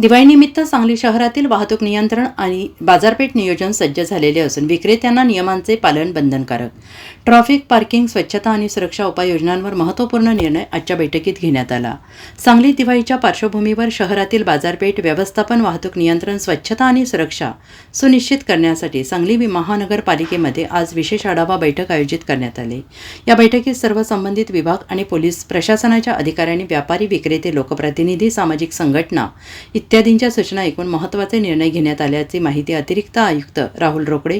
दिवाळीनिमित्त सांगली शहरातील वाहतूक नियंत्रण आणि बाजारपेठ नियोजन सज्ज झालेले असून विक्रेत्यांना नियमांचे पालन बंधनकारक. ट्रॅफिक पार्किंग स्वच्छता आणि सुरक्षा उपाययोजनांवर महत्त्वपूर्ण निर्णय आजच्या बैठकीत घेण्यात आला. सांगली दिवाळीच्या पार्श्वभूमीवर शहरातील बाजारपेठ व्यवस्थापन वाहतूक नियंत्रण स्वच्छता आणि सुरक्षा सुनिश्चित करण्यासाठी सांगली महानगरपालिकेमध्ये आज विशेष आढावा बैठक आयोजित करण्यात आली. या बैठकीत सर्व संबंधित विभाग आणि पोलीस प्रशासनाच्या अधिकाऱ्यांनी व्यापारी विक्रेते लोकप्रतिनिधी सामाजिक संघटना इत्यादींच्या सूचना ऐकून महत्त्वाचे निर्णय घेण्यात आल्याची माहिती अतिरिक्त आयुक्त राहुल रोकडे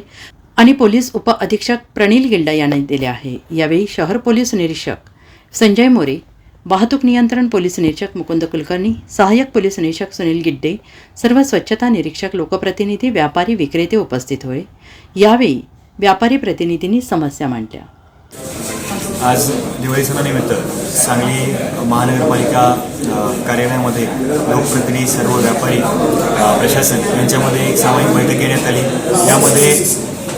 आणि पोलीस उप अधीक्षक प्रणील गिल्डा यांनी दिले आहे. यावेळी शहर पोलीस निरीक्षक संजय मोरे वाहतूक नियंत्रण पोलीस निरीक्षक मुकुंद कुलकर्णी सहाय्यक पोलीस निरीक्षक सुनील गिड्डे सर्व स्वच्छता निरीक्षक लोकप्रतिनिधी व्यापारी विक्रेते उपस्थित होते यावेळी व्यापारी प्रतिनिधींनी समस्या मांडल्या. आज दिवाळी सणानिमित्त सांगली महानगरपालिका कार्यालयामध्ये लोकप्रतिनिधी सर्व व्यापारी प्रशासन यांच्यामध्ये एक सामायिक बैठक घेण्यात आली. यामध्ये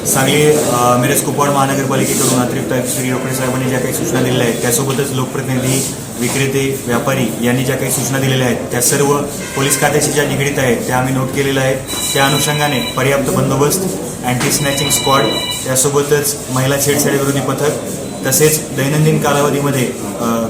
सांगली मिरज कुपवाड महानगरपालिकेकडून अतिरिक्त आयुक्त श्री रोकडे साहेबांनी ज्या काही सूचना दिलेल्या आहेत त्यासोबतच लोकप्रतिनिधी विक्रेते व्यापारी यांनी ज्या काही सूचना दिलेल्या आहेत त्या सर्व पोलीस खात्याशी ज्या निगडीत आहेत त्या आम्ही नोट केलेल्या आहेत. त्या अनुषंगाने पर्याप्त बंदोबस्त अँटी स्नॅचिंग स्क्वॉड त्यासोबतच महिला छेडछाडीविरोधी पथक तसेच दैनंदिन कालावधीमध्ये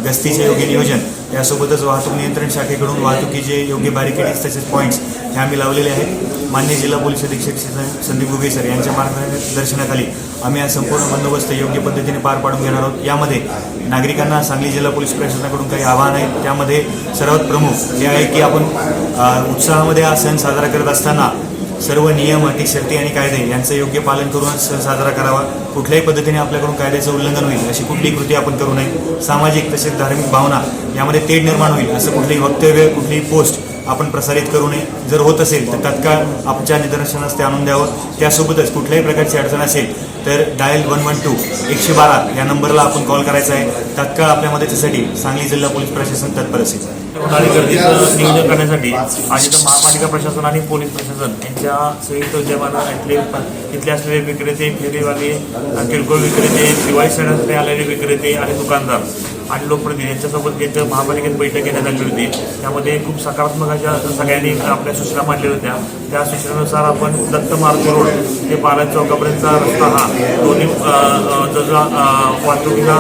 गस्तीचे योग्य नियोजन यासोबतच वाहतूक नियंत्रण शाखेकडून वाहतुकीचे योग्य बॅरिकेडिंग तसेच पॉईंट्स हे आम्ही लावलेले आहेत. मान्य जिल्हा पोलीस अधीक्षक संदीप गुगे सर यांच्या मार्गदर्शनाखाली आम्ही हा संपूर्ण बंदोबस्त योग्य पद्धतीने पार पाडून घेणार आहोत. यामध्ये नागरिकांना सांगली जिल्हा पोलीस प्रशासनाकडून काही आव्हान आहेत त्यामध्ये सर्वात प्रमुख हे आहे की आपण उत्साहामध्ये हा सण साजरा करत असताना सर्व नियम अटी शर्ती आणि कायदे यांचं योग्य पालन करून सण साजरा करावा. कुठल्याही पद्धतीने आपल्याकडून कायद्याचं उल्लंघन होईल अशी कुठलीही कृती आपण करू नये. सामाजिक तसेच धार्मिक भावना यामध्ये तेढ निर्माण होईल असं कुठलीही वक्तव्य कुठलीही पोस्ट आपण प्रसारित करू नये. जर होत असेल तर तत्काळ आमच्या निदर्शनास ते आणून द्यावं. त्यासोबतच कुठल्याही प्रकारची अडचण असेल तर डायल वन वन टू एकशे बारा या नंबरला आपण कॉल करायचा आहे. तत्काळ आपल्या मदतीसाठी सांगली जिल्हा पोलीस प्रशासन तत्पर असेल. होणारी गर्दीचं नियोजन करण्यासाठी आणि इथं महापालिका प्रशासन आणि पोलीस प्रशासन यांच्या संयुक्त उद्यमानं इथले इथले असलेले विक्रेते फेरीवाले किरकोळ विक्रेते दिवाळी सणासाठी आलेले विक्रेते आणि दुकानदार आणि लोकप्रतिनिधी यांच्यासोबत त्यांच्या महापालिकेत बैठक घेण्यात आली होती. त्यामध्ये खूप सकारात्मक अशा सगळ्यांनी आपल्या सूचना मांडल्या होत्या. त्या सूचनेनुसार आपण दत्त मार्ग रोड ते बालाजी चौकापर्यंतचा रस्ता हा दोन्ही जसा वाहतुकीला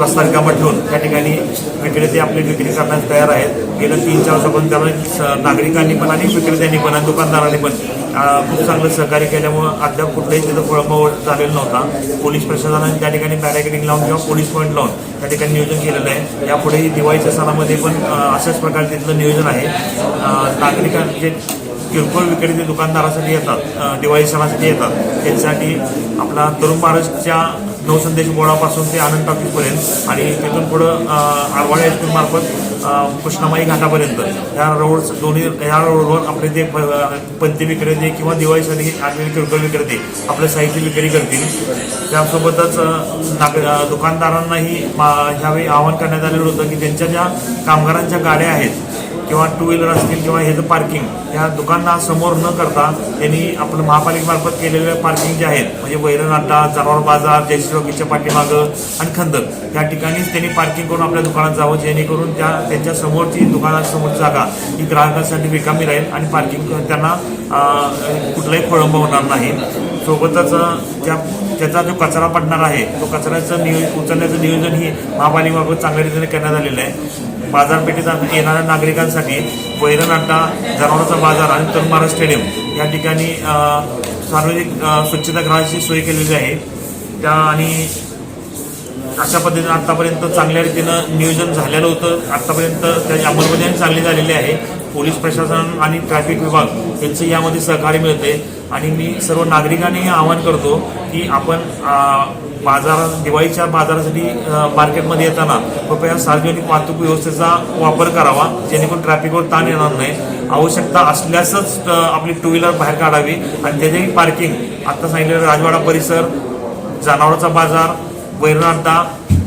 रस्ता रिकामा ठेवून त्या ठिकाणी विक्रेते आपली विक्री करण्यास तयार आहेत. गेल्या तीन चार वर्षापासून त्यामुळे स- नागरिकांनी पण आणि विक्रेत्यांनी पण आणि दुकानदारांनी पण खूप चांगलं सहकार्य केल्यामुळं अद्याप कुठलाही तिथं खोळंबा झालेला नव्हता. पोलीस प्रशासनाने त्या ठिकाणी बॅरिकेडिंग लावून किंवा पोलीस पॉईंट लावून त्या ठिकाणी नियोजन केलेलं आहे. यापुढेही दिवाळीच्या सणामध्ये पण अशाच प्रकारे तिथलं नियोजन आहे. नागरिकांचे किरकोळ विक्रेते दुकानदारासाठी येतात दिवाळी सणासाठी येतात. त्यांच्यासाठी आपला तरुण महाराजच्या नवसंदेश बोर्डापासून ते आनंद टॉकीजपर्यंत आणि तिथून पुढं अ, आरवाडी कृष्णामाई घाटापर्यंत. ह्या रोड दोन्ही ह्या रोडवर आपले ते प- पंथी विक्रेते किंवा दिवाळीसाठी आलेले किरकोळ विक्रेते आपलं साहित्य विक्री करतील. त्यासोबतच नाग दुकानदारांनाही मा- ह्यावेळी आवाहन करण्यात आलेलं होतं की त्यांच्या ज्या कामगारांच्या गाड्या आहेत किंवा टू व्हीलर असतील किंवा ह्याचं पार्किंग या दुकानासमोर न करता त्यांनी आपलं महापालिकेमार्फत केलेले पार्किंग जे आहेत म्हणजे वैरण अड्डा जनावर बाजार जयश्री रोगीच्या पाठीमागं आणि खंदक या ठिकाणीच त्यांनी पार्किंग करून आपल्या दुकानात जावं जेणेकरून त्या त्यांच्या समोरची दुकानासमोर जागा ही ग्राहकांसाठी रिकामी राहील आणि पार्किंग त्यांना कुठलाही खोळंब होणार नाही. सोबतच ज्या त्या त्याचा जो कचरा पडणार आहे तो कचऱ्याचं नियोजन उचलण्याचं नियोजन ही महापालिकेमार्फत चांगल्या रीतीने करण्यात आलेलं आहे. बाजारपेठेत येणाऱ्या नागरिकांसाठी वैरण अड्डा जनावरांचा बाजार आणि तरुण स्टेडियम. या ठिकाणी सार्वजनिक स्वच्छतागृहाची सोय केलेली आहे. त्या आणि अशा पद्धतीने आत्तापर्यंत चांगल्या रीतीनं नियोजन झालेलं होतं. आत्तापर्यंत त्याची अंमलबजावणी चांगली झालेली आहे. पोलीस प्रशासन आणि ट्रॅफिक विभाग यांचं यामध्ये सहकार्य मिळते आणि मी सर्व नागरिकांनी आवाहन करतो की आपण बाजारात दिवाळीच्या बाजारासाठी मार्केटमध्ये येताना कृपया सार्वजनिक वाहतूक व्यवस्थेचा वापर करावा जेणेकरून ट्रॅफिकवर ताण येणार नाही. आवश्यकता असल्यासच आपली टू व्हीलर बाहेर काढावी आणि त्याची पार्किंग आता सांगितलेलं राजवाडा परिसर जनावरांचा बाजार वैरण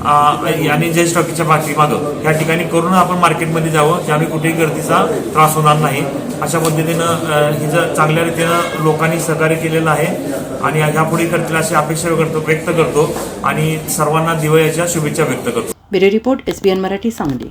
आणि जय स्टॉकीच्या पाठीमागं. या ठिकाणी करून आपण मार्केटमध्ये जावं ज्यामुळे कुठेही गर्दीचा त्रास होणार नाही. अशा पद्धतीनं हे जर चांगल्या रीतीनं लोकांनी सहकार्य केलेलं आहे आणि ह्यापुढे करतील अशी अपेक्षा करतो व्यक्त करतो आणि सर्वांना दिवाळीच्या शुभेच्छा व्यक्त करतो. Bureau report SBN Marathi Sangli.